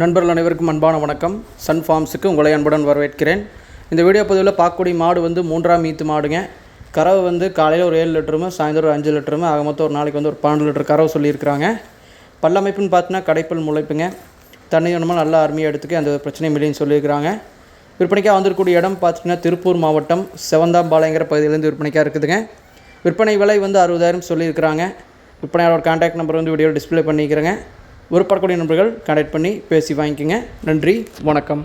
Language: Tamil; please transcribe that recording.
நண்பர்கள் அனைவருக்கும் அன்பான வணக்கம். சன் ஃபார்ம்ஸுக்கு உங்களை அன்புடன் வரவேற்கிறேன். இந்த வீடியோ பதிவில் பார்க்கக்கூடிய மாடு வந்து மூன்றாம் மீத்து மாடுங்க. கறவை வந்து காலையில் ஒரு ஏழு லிட்டருமே சாயந்தரம் ஒரு அஞ்சு லிட்டருமே ஆக மொத்தம் ஒரு நாளைக்கு வந்து ஒரு பன்னெண்டு லிட்டர் கறவை சொல்லியிருக்கிறாங்க. பல்லமைப்புன்னு பார்த்தீங்கன்னா கடைப்பல் முளைப்புங்க. தண்ணி வேணுமா நல்லா அருமையாக எடுத்துக்க அந்த பிரச்சனையும் இல்லைன்னு சொல்லியிருக்கிறாங்க. விற்பனைக்காக வந்திருக்கக்கூடிய இடம் பார்த்திங்கன்னா திருப்பூர் மாவட்டம் செவந்தாம்பாளையங்கிற பகுதியிலேருந்து விற்பனைக்காக இருக்குதுங்க. விற்பனை விலை வந்து அறுபதாயிரம் சொல்லியிருக்கிறாங்க. விற்பனையாளர் கான்டாக்ட் நம்பர் வந்து வீடியோ டிஸ்ப்ளே பண்ணிக்கிறேங்க. விருப்பப்படக்கூடிய நண்பர்கள் கான்டாக்ட் பண்ணி பேசி வாங்கிக்கோங்க. நன்றி வணக்கம்.